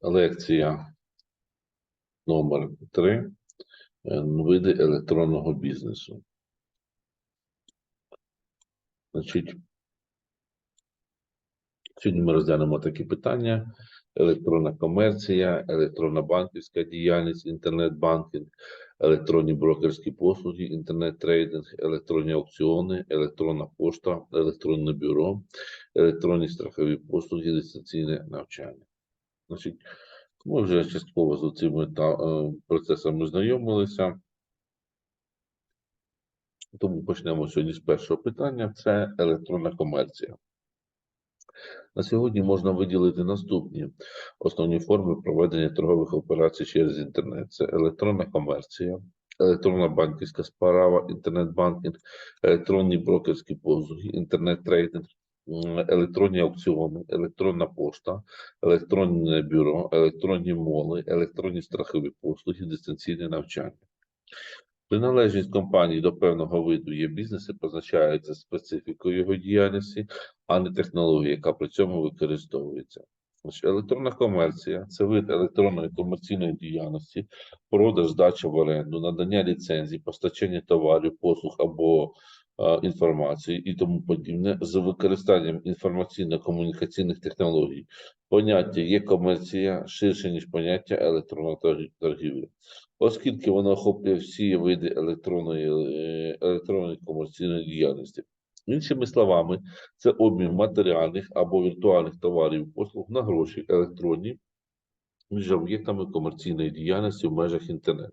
Лекція номер 3. Види електронного бізнесу. Значить, сьогодні ми розглянемо такі питання: електронна комерція, електронна банківська діяльність, інтернет-банкінг, електронні брокерські послуги, інтернет-трейдинг, електронні аукціони, електронна пошта, електронне бюро, електронні страхові послуги, дистанційне навчання. Значить, ми вже частково з цими та, е, процесами знайомилися. Тому почнемо сьогодні з першого питання: це електронна комерція. На сьогодні можна виділити наступні основні форми проведення торгових операцій через інтернет: це електронна комерція, електронна банківська справа, інтернет-банкінг, електронні брокерські послуги, інтернет-трейдинг, електронні аукціони, електронна пошта, електронне бюро, електронні моли, електронні страхові послуги, дистанційне навчання. Приналежність компанії до певного виду є бізнесу позначається специфікою його діяльності, а не технологією, яка при цьому використовується. Електронна комерція це вид електронної комерційної діяльності, продаж, здача в оренду, надання ліцензій, постачання товарів, послуг або інформації і тому подібне з використанням інформаційно-комунікаційних технологій. Поняття є комерція ширше, ніж поняття електронна торг- торгівля оскільки воно охоплює всі види електронної, е, електронної комерційної діяльності. Іншими словами, це обмін матеріальних або віртуальних товарів і послуг на гроші електронні між об'єктами комерційної діяльності в межах інтернету.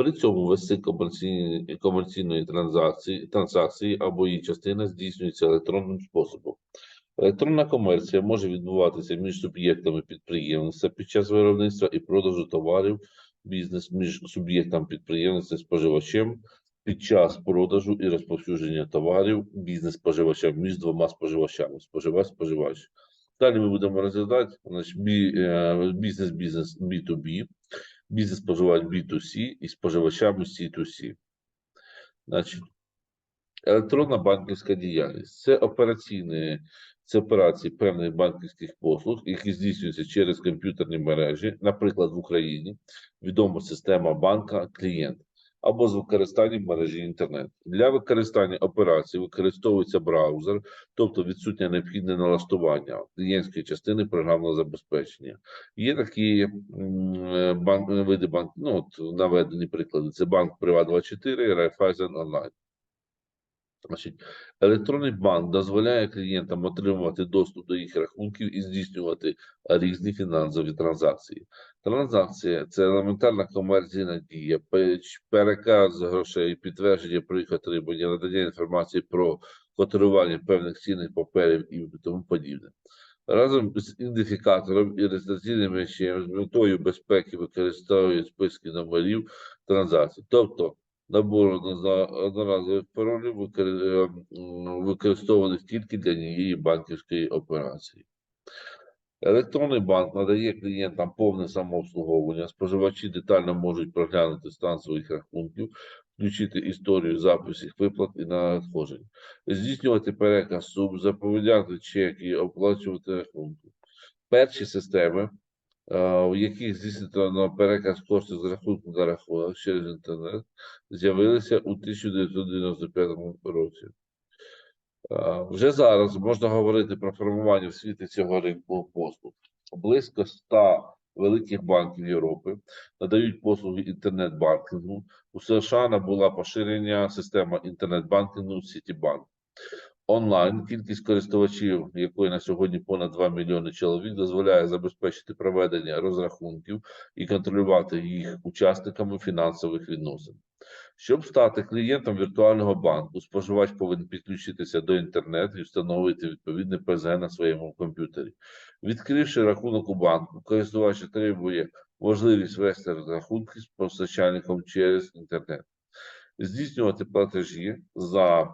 При цьому вести комерційні, комерційної транзакції, транзакції або її частина здійснюється електронним способом. Електронна комерція може відбуватися між суб'єктами підприємництва під час виробництва і продажу товарів, бізнес між суб'єктом підприємництва споживачем під час продажу і розповсюдження товарів, бізнес споживачем між двома споживачами, споживач споживач. Далі ми будемо розглядати бізнес-бізнес B2B, бізнес споживач B2C і споживачами C2C. Значить, електронна банківська діяльність. Це операційні це операції певних банківських послуг, які здійснюються через комп'ютерні мережі, наприклад, в Україні. Відома система банка клієнт або з використанням мережі інтернет. Для використання операцій використовується браузер, тобто відсутнє необхідне налаштування клієнтської частини програмного забезпечення. Є такі е, банк, види банк, ну от наведені приклади: це банк Приват24, Raiffeisen Онлайн. Значить, електронний банк дозволяє клієнтам отримувати доступ до їх рахунків і здійснювати різні фінансові транзакції. Транзакція це елементарна комерційна дія, переказ грошей, підтвердження про їх отримання, надання інформації про котирування певних цінних паперів і тому подібне. Разом з ідентифікатором і реєстраційним речем з метою безпеки використовують списки номерів транзакцій. Тобто набору одноразових паролів е, використовуваних тільки для однієї банківської операції. Електронний банк надає клієнтам повне самообслуговування. Споживачі детально можуть проглянути стан своїх рахунків, включити історію записів виплат і надходжень, здійснювати переказ сум, заповідати чеки, оплачувати рахунки. Перші системи, е, в яких здійснено переказ коштів з рахунку на рахунок через інтернет, з'явилися у 1995 році. Е, Вже зараз можна говорити про формування в світі цього ринку послуг. Близько 100 великих банків Європи надають послуги інтернет-банкінгу. У США набула поширення система інтернет-банкінгу Citibank. Онлайн кількість користувачів, якої на сьогодні понад 2 мільйони чоловік, дозволяє забезпечити проведення розрахунків і контролювати їх учасниками фінансових відносин. Щоб стати клієнтом віртуального банку, споживач повинен підключитися до інтернету і встановити відповідне ПЗ на своєму комп'ютері. Відкривши рахунок у банку, користувач отримує можливість вести розрахунки з постачальником через інтернет, здійснювати платежі за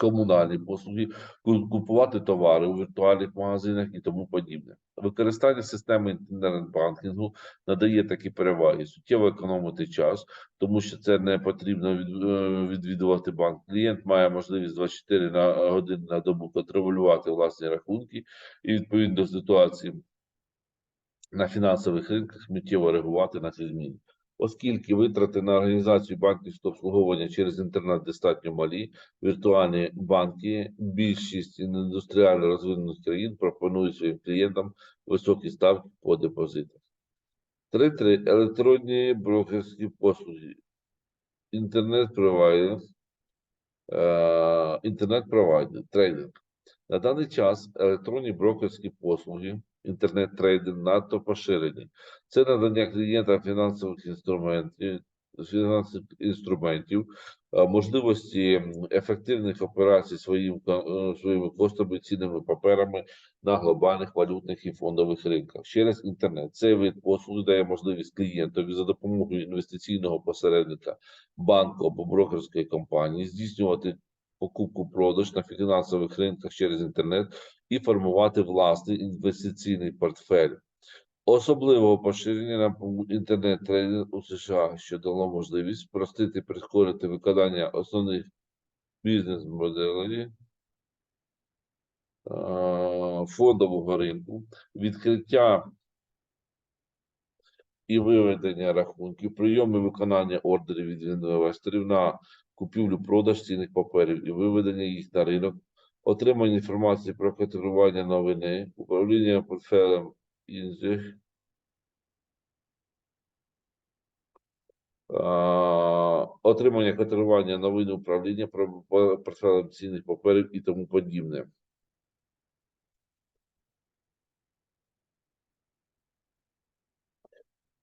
комунальні послуги, купувати товари у віртуальних магазинах і тому подібне. Використання системи інтернет-банкінгу надає такі переваги: суттєво економити час, тому що це не потрібно е, відвідувати банк. Клієнт має можливість 24 на години на добу контролювати власні рахунки і відповідно до ситуації на фінансових ринках миттєво реагувати на ці зміни. Оскільки витрати на організацію банківського обслуговування через інтернет достатньо малі, віртуальні банки, більшість індустріально розвинених країн пропонують своїм клієнтам високі ставки по депозитах. 3.3. Електронні брокерські послуги. Інтернет-провайдер, е, інтернет-провайдер, трейдинг. На даний час електронні брокерські послуги, інтернет-трейдинг надто поширені. Це надання клієнтам фінансових інструментів, фінансових інструментів, можливості ефективних операцій своїм, е, своїми коштами, цінними паперами на глобальних валютних і фондових ринках через інтернет. Цей вид послуг дає можливість клієнтові за допомогою інвестиційного посередника, банку або брокерської компанії здійснювати покупку-продаж на фінансових ринках через інтернет і формувати власний інвестиційний портфель. Особливого поширення на інтернет-трейдинг у США, що дало можливість спростити, прискорити виконання основних бізнес-моделей фондового ринку, відкриття і виведення рахунків, прийом і виконання ордерів від інвесторів на купівлю-продаж цінних паперів і виведення їх на ринок, отримання інформації про категорування новини, управління портфелем інших, отримання котирування новин управління портфелем цінних паперів і тому подібне.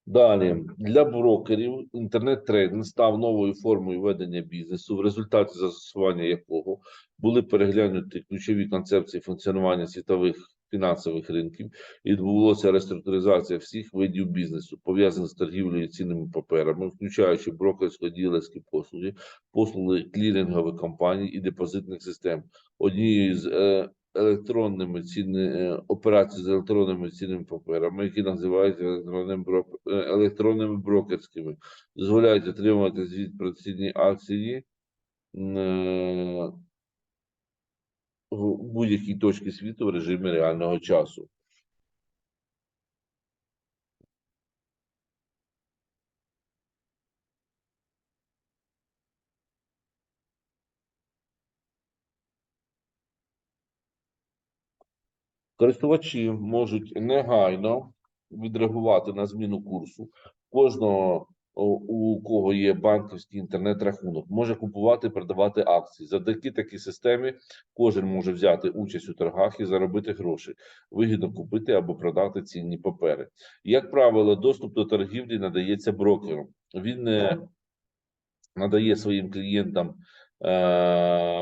Далі для брокерів інтернет-трейдинг став новою формою ведення бізнесу, в результаті застосування якого були переглянуті ключові концепції функціонування світових фінансових ринків і відбулося реструктуризація всіх видів бізнесу, пов'язаних з торгівлею цінними паперами, включаючи брокерсько-ділерські послуги, послуги клірингових компаній і депозитних систем. Однією з е, електронними цінними е, операцій з електронними цінними паперами, які називаються електронними, е, електронними брокерськими, дозволяють отримувати звіт про цінні акції е, в будь-якій точці світу в режимі реального часу. Користувачі можуть негайно відреагувати на зміну курсу. Кожного, у кого є банківський інтернет-рахунок, може купувати, продавати акції. Завдяки такій системі кожен може взяти участь у торгах і заробити гроші, вигідно купити або продати цінні папери. Як правило, доступ до торгівлі надається брокером. Він е, надає своїм клієнтам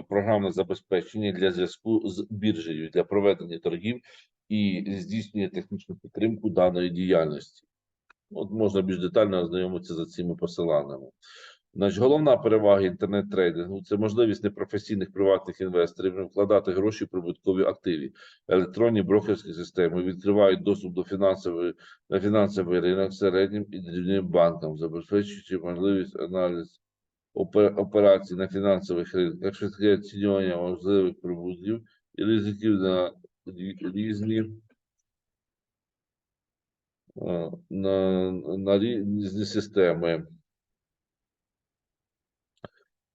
програмне забезпечення для зв'язку з біржею для проведення торгів і здійснює технічну підтримку даної діяльності. От можна більш детально ознайомитися за цими посиланнями. Значить, головна перевага інтернет-трейдингу це можливість непрофесійних приватних інвесторів вкладати гроші в прибуткові активи. Електронні брокерські системи відкривають доступ до фінансової на фінансовий ринок середнім і дрібним банкам, забезпечуючи можливість аналіз опе- операцій на фінансових ринках, швидке оцінювання можливих прибутків і ризиків на різні е, на, на різні системи.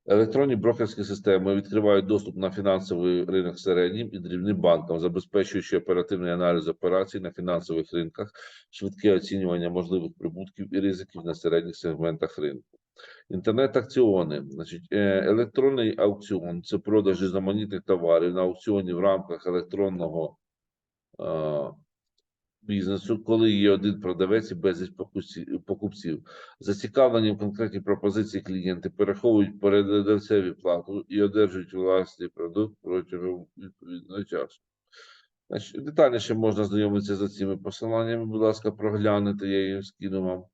Електронні брокерські системи відкривають доступ на фінансовий ринок середнім і дрібним банкам, забезпечуючи оперативний аналіз операцій на фінансових ринках, швидке оцінювання можливих прибутків і ризиків на середніх сегментах ринку. Інтернет-акціони, значить, е, електронний аукціон це продаж різноманітних товарів на аукціоні в рамках електронного е, бізнесу, коли є один продавець і безліч покупців. Зацікавлені в конкретній пропозиції клієнти переховують передавцеві плату і одержують власний продукт протягом відповідного часу. Значить, детальніше можна знайомитися за цими посиланнями. Будь ласка, проглянете, я їм скину вам.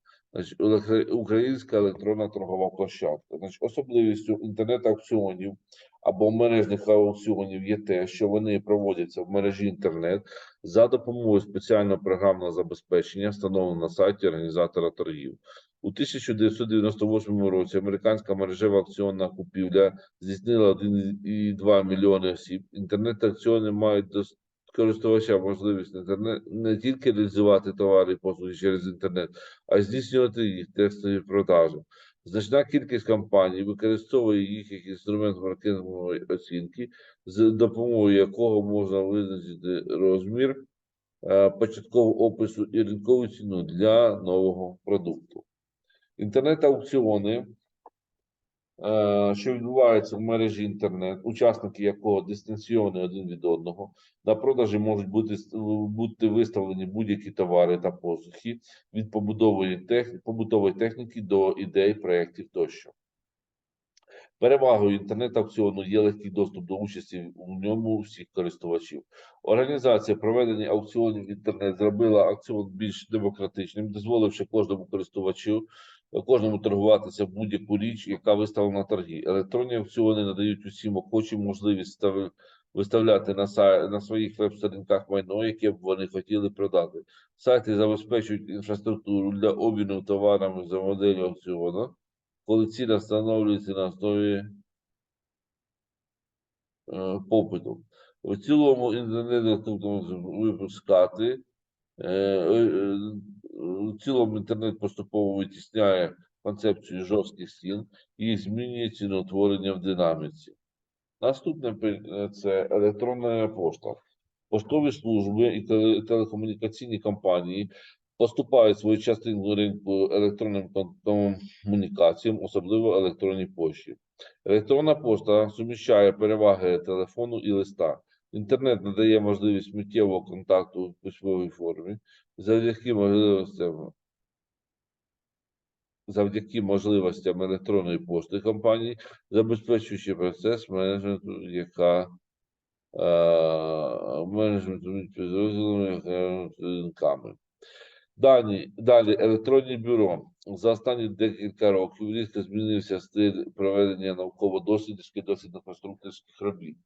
Українська електронна торгова площадка. Значить, особливістю інтернет-аукціонів або мережних аукціонів є те, що вони проводяться в мережі інтернет за допомогою спеціального програмного забезпечення, встановленого на сайті організатора торгів. У 1998 році американська мережева аукціонна купівля здійснила 1,2 мільйони осіб. Інтернет-аукціони мають до користувача можливість інтернет не тільки реалізувати товари і послуги через інтернет, а й здійснювати їх текстові продажі. Значна кількість компаній використовує їх як інструмент маркетингової оцінки, з допомогою якого можна визначити розмір, е, початкового опису і ринкову ціну для нового продукту. Інтернет-аукціони, що відбуваються в мережі інтернет, учасники якого дистанційні один від одного, на продажі можуть бути, бути виставлені будь-які товари та послуги від побудової тех, побутової техніки до ідей, проєктів тощо. Перевагою інтернет-аукціону є легкий доступ до участі у ньому всіх користувачів. Організація проведення аукціонів в інтернет зробила аукціон більш демократичним, дозволивши кожному користувачу, кожному торгуватися в будь-яку річ, яка виставлена на торги. Електронні аукціони надають усім охочим можливість виставляти на, сай- на своїх веб-сторінках майно, яке б вони хотіли продати. Сайти забезпечують інфраструктуру для обміну товарами за моделлю аукціону коли ціна встановлюється на основі е, попиту. У цілому інтернет випускати. е, е, У цілому інтернет поступово витісняє концепцію жорстких стін і змінює ціноутворення в динаміці. Наступне це електронна пошта. Поштові служби і телекомунікаційні компанії поступають свою частину ринку електронним комунікаціям, особливо електронній пошті. Електронна пошта суміщає переваги телефону і листа. Інтернет надає можливість миттєвого контакту в письмовій формі, завдяки можливостям завдяки можливостям електронної пошти компанії, забезпечуючи процес менеджменту, яка е, менеджменту підрозділами ринками. Дані, далі електронні бюро. За останні декілька років різко змінився стиль проведення науково-дослідницьких дослідно-конструкторських робіт.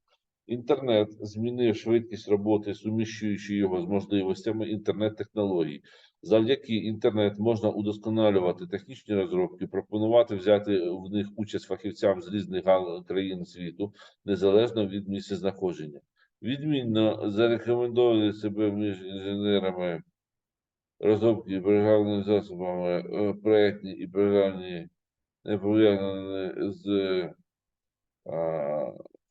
Інтернет змінив швидкість роботи, суміщуючи його з можливостями інтернет-технологій. Завдяки інтернет можна удосконалювати технічні розробки, пропонувати взяти в них участь фахівцям з різних країн світу, незалежно від місця знаходження. Відмінно зарекомендовували себе між інженерами розробки програмними засобами, е, проєктні і програмні не пов'язані з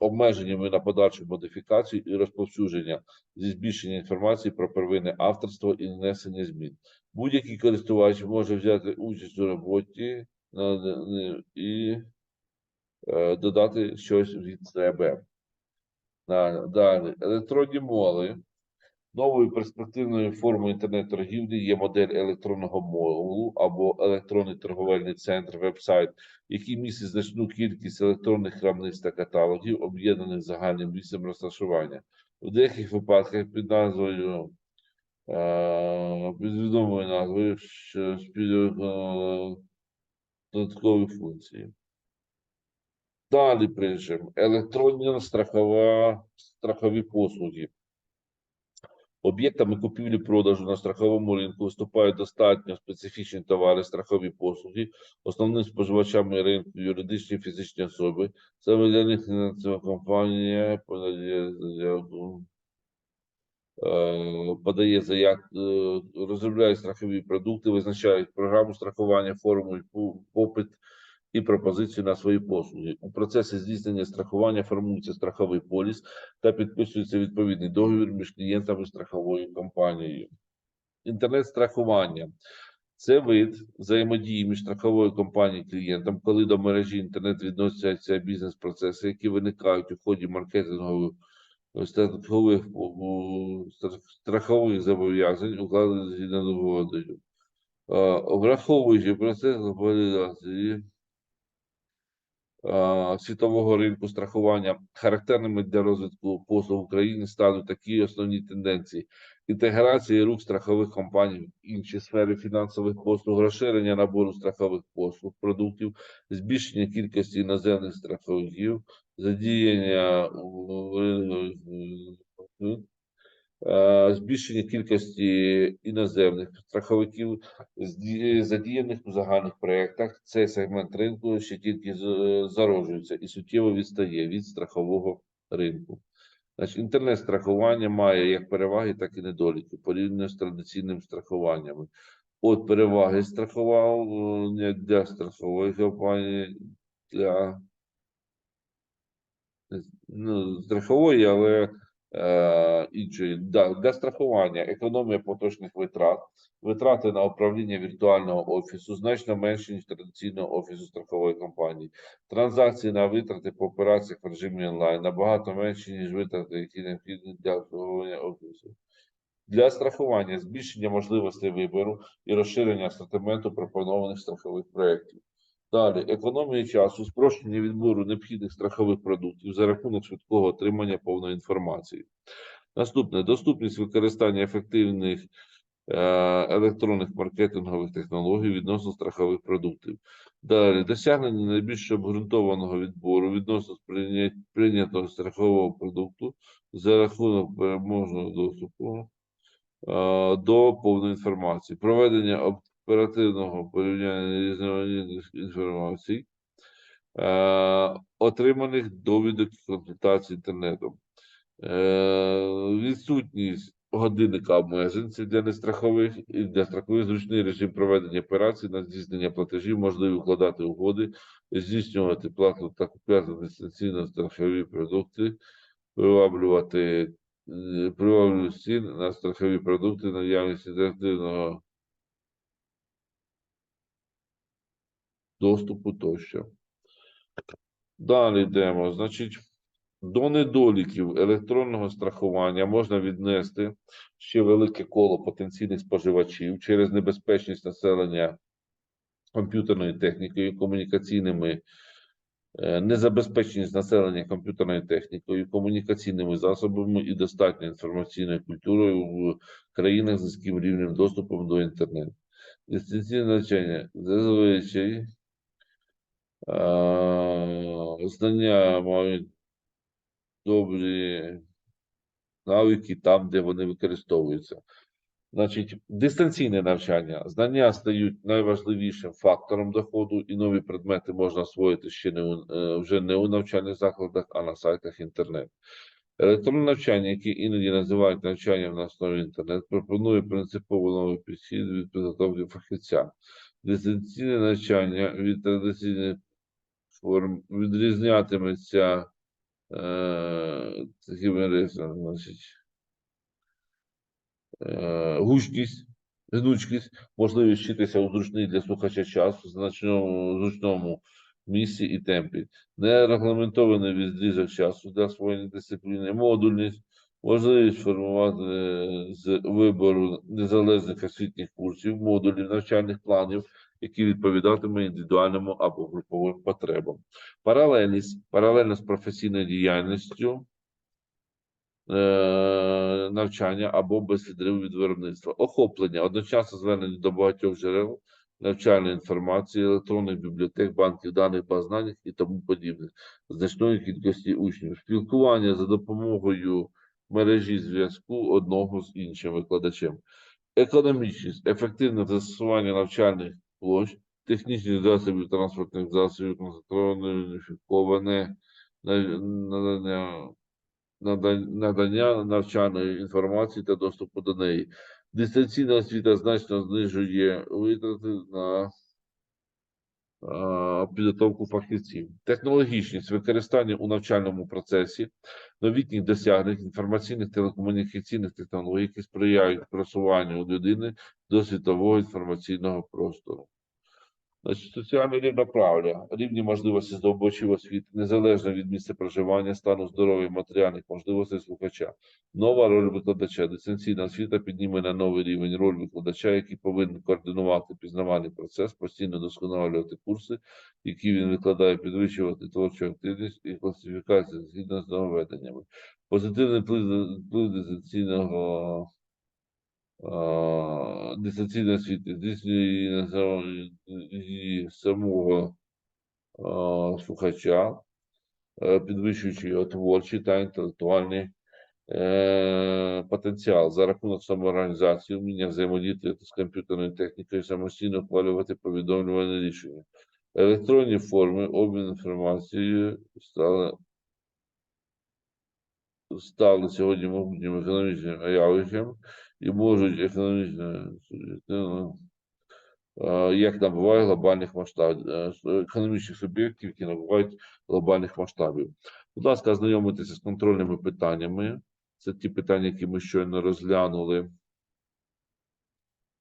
обмеженнями на подальшу модифікацію і розповсюдження зі збільшення інформації про первинне авторство і внесення змін. Будь-який користувач може взяти участь у роботі і е, додати щось від себе. Далі, електронні моли. Новою перспективною формою інтернет-торгівлі є модель електронного молу або електронний торговельний центр, веб-сайт, який містить значну кількість електронних крамниць та каталогів, об'єднаних загальним місцем розташування. У деяких випадках під назвою е, під відомою назвою, що додаткові функції. Далі пишемо електронні страхова, страхові послуги. Об'єктами купівлі-продажу на страховому ринку виступають достатньо специфічні товари, страхові послуги, основним споживачами ринку юридичні і фізичні особи. Саме для них фінансова компанія подає е, подає заявку, розробляє страхові продукти, визначають програму страхування, формуль пу- попит і пропозицію на свої послуги. У процесі здійснення страхування формується страховий поліс та підписується відповідний договір між клієнтами страховою компанією. Інтернет-страхування це вид взаємодії між страховою компанією і клієнтом, коли до мережі інтернет відносяться бізнес-процеси, які виникають у ході маркетингових е, страхових, страхових зобов'язань, укладених згідно договору. Е, Враховуючи процес глобалізації, е, світового ринку страхування. Характерними для розвитку послуг в Україні стануть такі основні тенденції: інтеграція рук страхових компаній в інші сфери фінансових послуг, розширення набору страхових послуг, продуктів, збільшення кількості іноземних страховиків, задіяння е, е, збільшення кількості іноземних страховиків, задіяних у загальних проєктах. Цей сегмент ринку ще тільки зароджується і суттєво відстає від страхового ринку. Значить, інтернет-страхування має як переваги, так і недоліки порівняно з традиційними страхуваннями. От переваги страхування для страхової компанії, для ну, страхової, але е, іншої. Для страхування економія поточних витрат, витрати на управління віртуального офісу значно менші, ніж традиційного офісу страхової компанії. Транзакції на витрати по операціях в режимі онлайн набагато менші, ніж витрати, які необхідні для обслуговування офісу. Для страхування збільшення можливостей вибору і розширення асортименту пропонованих страхових проєктів. Далі економія часу, спрощення відбору необхідних страхових продуктів за рахунок швидкого отримання повної інформації. Наступне доступність використання ефективних е, електронних маркетингових технологій відносно страхових продуктів. Далі досягнення найбільш обґрунтованого відбору відносно прийнятого страхового продукту за рахунок переможного доступу е, до повної інформації, проведення оперативного порівняння різноманітних інформацій, е, отриманих довідок консультацій інтернетом, е, відсутність годинника обмежень це для нестрахових і для страхових зручний режим проведення операцій на здійснення платежів, можливо укладати угоди, здійснювати плату та купляти дистанційно страхові продукти, приваблювати е, приваблювати цін на страхові продукти, наявність інтерактивного доступу тощо. Далі йдемо. Значить, до недоліків електронного страхування можна віднести ще велике коло потенційних споживачів через небезпечність населення комп'ютерною технікою, комунікаційними, е, незабезпеченість населення комп'ютерною технікою, комунікаційними засобами і достатньою інформаційною культурою в країнах з низьким рівнем доступу до інтернету. Дистанційне навчання зазвичай знання мають добрі навики там, де вони використовуються. Значить, дистанційне навчання. Знання стають найважливішим фактором доходу, і нові предмети можна освоїти ще не у, е, вже не у навчальних закладах, а на сайтах інтернету. Електронне навчання, яке іноді називають навчанням на основі інтернету, пропонує принципово новий підхід від підготовки фахівця. Дистанційне навчання від традиційних форм відрізнятиметься е, такими рисами, значить, е, гучність, гнучкість, можливість вчитися у зручний для слухача час, в значному зручному місці і темпі, нерегламентований відрізок часу для освоєння дисципліни, модульність, можливість формувати е, з вибору незалежних освітніх курсів, модулів, навчальних планів, які відповідатимуть індивідуальному або груповим потребам. Паралельність, паралельно з професійною діяльністю, е, навчання або без відриву від виробництва. Охоплення, одночасно звернення до багатьох джерел навчальної інформації, електронних бібліотек, банків даних, баз знань і тому подібне, значної кількості учнів. Спілкування за допомогою мережі зв'язку одного з іншим викладачем. Економічність, ефективне застосування навчальних площ, технічних засобів, транспортних засобів, концентроване, уніфіковане надання, надання навчальної інформації та доступу до неї. Дистанційна освіта значно знижує витрати на підготовку фахівців. Технологічність використання у навчальному процесі новітніх досягнень інформаційних телекомунікаційних технологій, які сприяють просуванню людини до світового інформаційного простору. Соціальне рівноправ'я, рівні можливості здобувачів освіти, незалежно від місця проживання, стану здоров'я, матеріальних можливостей слухача. Нова роль викладача. Дистанційна освіта підніме на новий рівень роль викладача, який повинен координувати пізнавальний процес, постійно досконалювати курси, які він викладає, підвищувати творчу активність і класифікацію згідно з нововведеннями. Позитивний вплив дистанційного дистанційної освіти здійснює самого слухача, е, підвищуючи його творчий та інтелектуальний е, потенціал за рахунок самоорганізації, вміння взаємодіяти з комп'ютерною технікою, самостійно ухвалювати повідомлювальне рішення. Електронні форми обмін інформацією стали стали сьогодні могутнім економічним явищем і можуть економічно суб'єктивно, е, як набуває глобальних масштабів е, економічних суб'єктів, які набувають глобальних масштабів. Будь ласка, ознайомитися з контрольними питаннями. Це ті питання, які ми щойно розглянули.